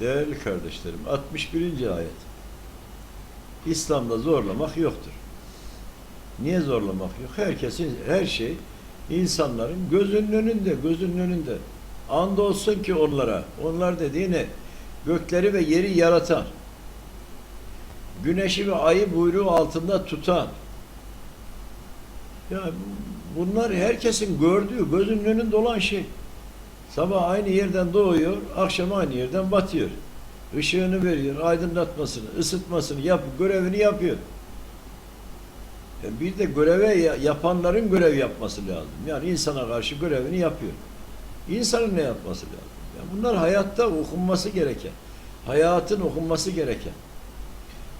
Değerli kardeşlerim, 61. ayet. İslam'da zorlamak yoktur. Niye zorlamak yok? Herkesin, her şey insanların gözünün önünde, gözünün önünde. Andolsun ki onlara, onlar dediği ne? Gökleri ve yeri yaratan, güneşi ve ayı buyruğu altında tutan, ya bunlar herkesin gördüğü, gözünün önünde olan şey. Sabah aynı yerden doğuyor, akşam aynı yerden batıyor. Işığını veriyor, aydınlatmasını, ısıtmasını yap, görevini yapıyor. E bir de göreve ya- yapanların görev yapması lazım. Yani insana karşı görevini yapıyor. İnsanın ne yapması lazım? Yani bunlar hayatta okunması gereken, hayatın okunması gereken.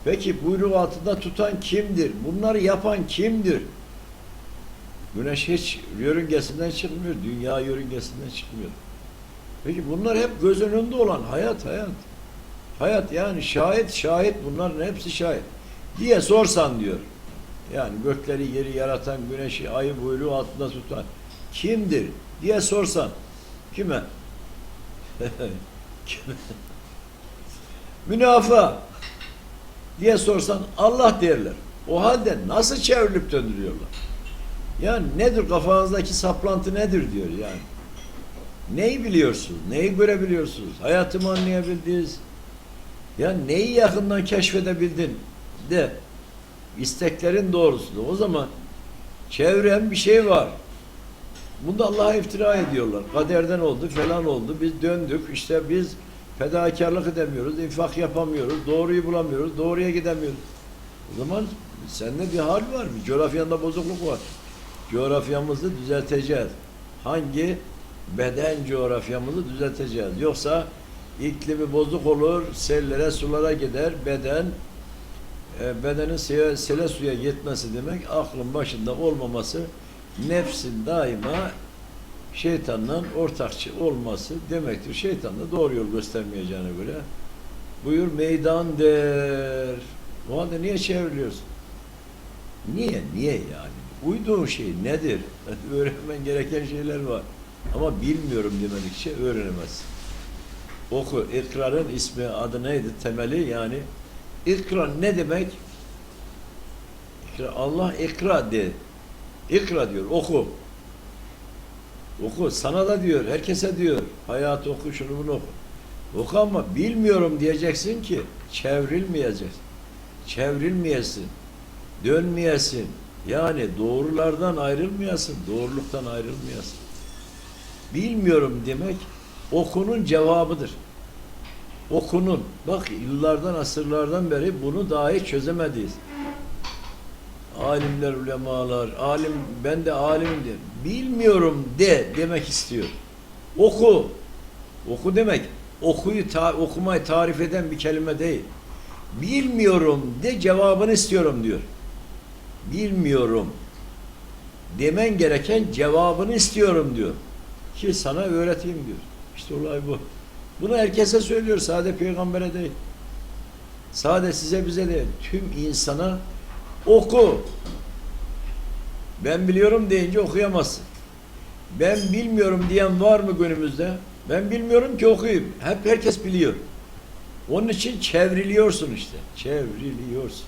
Peki buyruğu altında tutan kimdir? Bunları yapan kimdir? Güneş hiç yörüngesinden çıkmıyor, dünya yörüngesinden çıkmıyor. Peki bunlar hep göz önünde olan hayat, hayat. Hayat yani şahit, şahit bunların hepsi şahit. Diye sorsan diyor. Yani gökleri yeri yaratan, güneşi, ayı buyruğu altında tutan kimdir diye sorsan kime? kime? Münafığa diye sorsan Allah derler. O halde nasıl çevrilip döndürüyorlar? Yani nedir kafanızdaki saplantı nedir diyor yani. Neyi biliyorsunuz? Neyi görebiliyorsunuz? Hayatımı anlayabildiniz. Ya neyi yakından keşfedebildin de isteklerin doğrusunda. O zaman çevrem bir şey var. Bunda Allah'a iftira ediyorlar. Kaderden oldu, falan oldu. Biz döndük. İşte biz fedakarlık edemiyoruz, infak yapamıyoruz, doğruyu bulamıyoruz, doğruya gidemiyoruz. O zaman sende bir hal var, bir coğrafyanda bozukluk var. Coğrafyamızı düzelteceğiz. Hangi? Beden coğrafyamızı düzelteceğiz. Yoksa iklimi bozuk olur, sellere, sulara gider, beden e, bedenin sele, sele suya yetmesi demek aklın başında olmaması, nefsin daima şeytanla ortakçı olması demektir. Şeytan da doğru yol göstermeyeceğine göre buyur meydan der. O halde niye çevriliyorsun? Niye? Niye yani? Uyduğun şey nedir? Öğrenmen gereken şeyler var. Ama bilmiyorum demedikçe öğrenemezsin. Oku. İkrarın ismi adı neydi? Temeli yani İkra ne demek? İkra, Allah ikra de. İkra diyor, oku. Oku, sana da diyor, herkese diyor. Hayat oku, şunu bunu oku. Oku ama bilmiyorum diyeceksin ki çevrilmeyeceksin. Çevrilmeyesin. Dönmeyesin. Yani doğrulardan ayrılmayasın, doğruluktan ayrılmayasın. Bilmiyorum demek okunun cevabıdır okunun. Bak yıllardan, asırlardan beri bunu dahi çözemediyiz. Alimler, ulemalar, alim, ben de alimim de. Bilmiyorum de demek istiyor. Oku. Oku demek. Okuyu, ta, okumayı tarif eden bir kelime değil. Bilmiyorum de cevabını istiyorum diyor. Bilmiyorum. Demen gereken cevabını istiyorum diyor. Ki sana öğreteyim diyor. İşte olay bu. Bunu herkese söylüyor. Sade peygambere değil. Sade size bize değil. Tüm insana oku. Ben biliyorum deyince okuyamazsın. Ben bilmiyorum diyen var mı günümüzde? Ben bilmiyorum ki okuyayım. Hep herkes biliyor. Onun için çevriliyorsun işte. Çevriliyorsun.